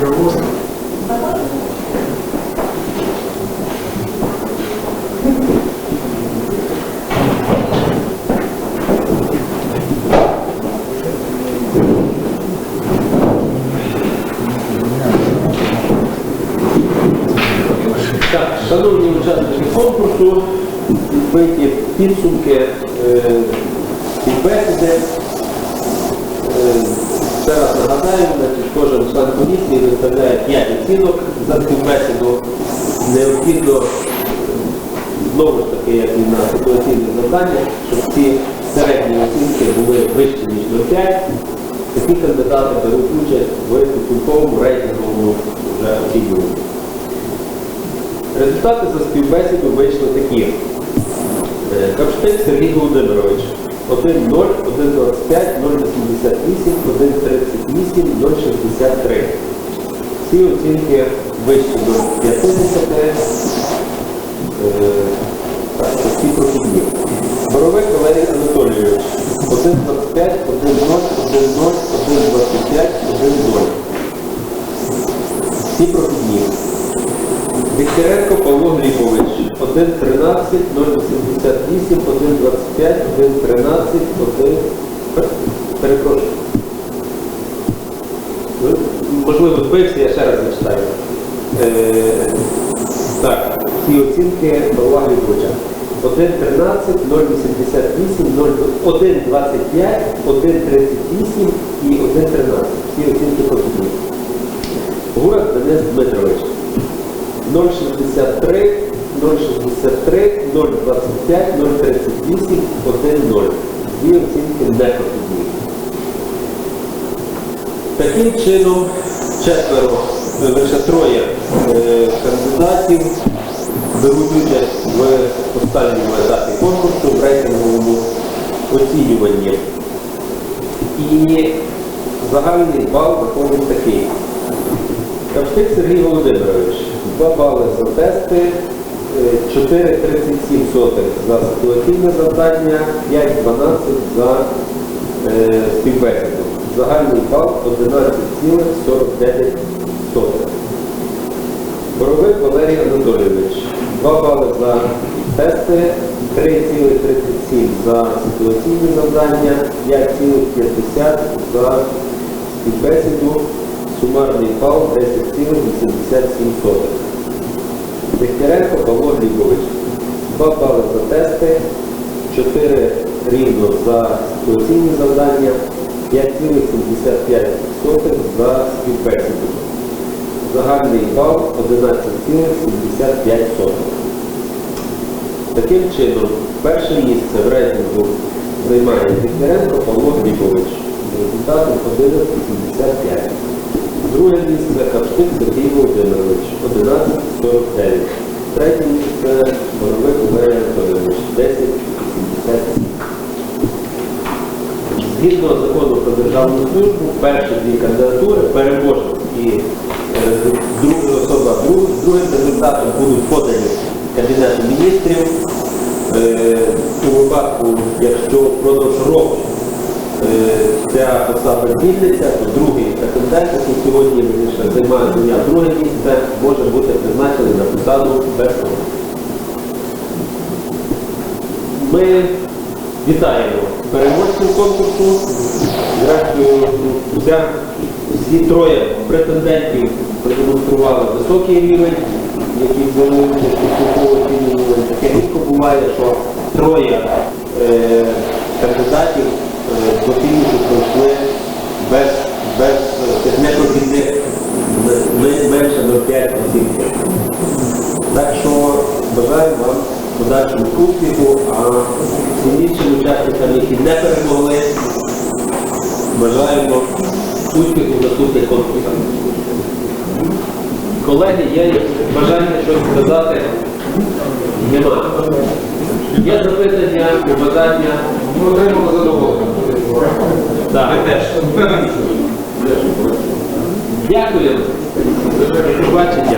договор. Так, шановні учасники конкурсу, відбиті підсумки е, і бесіди. Е, Ще раз нагадаю, значить, кожен член комісії виставляє 5 оцінок за співбесіду. Необхідно знову ж таки, як і на ситуаційне завдання, щоб ці середні оцінки були вищі, ніж 0,5. Такі кандидати беруть участь в підсумковому рейтинговому вже оцінюванні. Результати за співбесіду вийшли такі. Е, Капштик Сергій Володимирович 1,0, 1,25, 0,88, 1,38, 0,63. Всі оцінки вищі до 50. Е, Так, всі прохідні. Боровик Валерій Анатолійович 1,25, 1,0, 1,0, 1,25, 1,0. Всі прохідні. Дегтяренко Павло Глібович 1.13, 088, 1.25, 1.13, 1... Перепрошую. Можливо, збився, я ще раз зачитаю. Е, так, ці оцінки Павла Глібовича. 1.13, 088, 1.25, 1.38 і 1.13. Всі оцінки 0,63, 0,63, 0,25, 0,38, 1,0. Дві оцінки не проходні. Таким чином, четверо, е, лише троє е, кандидатів беруть участь в останньому етапі конкурсу в рейтинговому оцінюванні. І загальний бал виходить такий. Кавштик Сергій Володимирович, 2 бали за тести, е, 4,37 за ситуаційне завдання, 5,12 за е, співбесіду. Загальний бал 11,49. Боровик Валерій Анатолійович, 2 бали за тести, 3,37 за ситуаційне завдання, 5,50 за співбесіду, сумарний бал 10,87. Дегтяренко Павло Глібович, 2 бали за тести, 4 рівно за ситуаційні завдання, 5,75 за співбесіду. Загальний бал 11,75. Таким чином, перше місце в рейтингу займає Дегтяренко Павло Глібович з результатом 11,75. Друге місце Капштик Сергій Володимирович 11,49. Третє місце Боровик Валерій Анатолійович 10,77. Згідно закону про державну службу, перші дві кандидатури переможуть і е, друга особа з другим результатом будуть подані Кабінету міністрів. Е, У випадку, якщо впродовж року е, ця посада звільниться, то другий претендент, який сьогодні вірніше, займає зайняв друге місце, може бути призначений на посаду конкурсу. Ми вітаємо переможців конкурсу. Зрештою, всі троє претендентів продемонстрували високий рівень, який службовому оцінюванні. Таке рідко буває, що троє е, кандидатів до фінішу пройшли без, без е, непрохідних менше 0,5 оцінки. Так що бажаю вам подальшого успіху, а всім іншим учасникам, які не перемогли, бажаємо успіху в наступних конкурсах. Колеги, є бажання щось сказати? Нема. Є запитання, побажання? Ми отримали задоволення. Так. Дякую. Побачення.